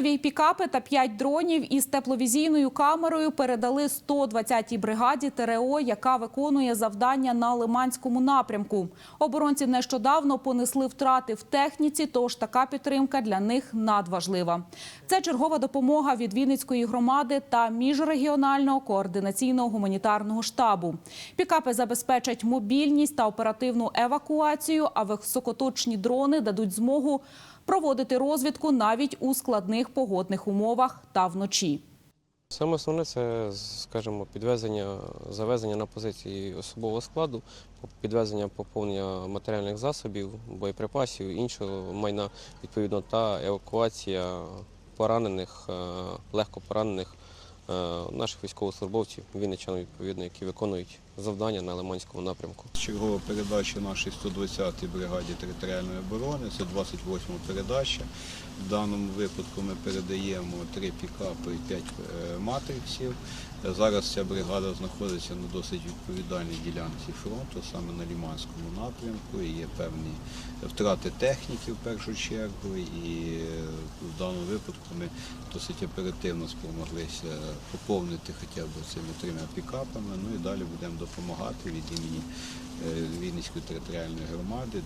нові пікапи та 5 дронів із тепловізійною камерою передали 120-й бригаді ТРО, яка виконує завдання на Лиманському напрямку. Оборонці нещодавно понесли втрати в техніці, тож така підтримка для них надважлива. Це чергова допомога від Вінницької громади та міжрегіонального координаційного гуманітарного штабу. Пікапи забезпечать мобільність та оперативну евакуацію, а високоточні дрони дадуть змогу проводити розвідку навіть у складних погодних умовах та вночі. Саме основне це, скажімо, підвезення, завезення на позиції особового складу, підвезення поповнення матеріальних засобів, боєприпасів, іншого майна відповідно та евакуація поранених, е, легко поранених наших військовослужбовців, вінничан, відповідно, які виконують завдання на Лиманському напрямку. Чергова передача нашій 120-й бригаді територіальної оборони, це 28-та передача. В даному випадку ми передаємо три пікапи і п'ять е, матриксів. Зараз ця бригада знаходиться на досить відповідальній ділянці фронту, саме на Ліманському напрямку. І є певні втрати техніки в першу чергу. І е, в даному випадку ми досить оперативно спромоглися поповнити хоча б цими трьома пікапами. Ну і далі будемо допомагати від імені е, Вінницької територіальної громади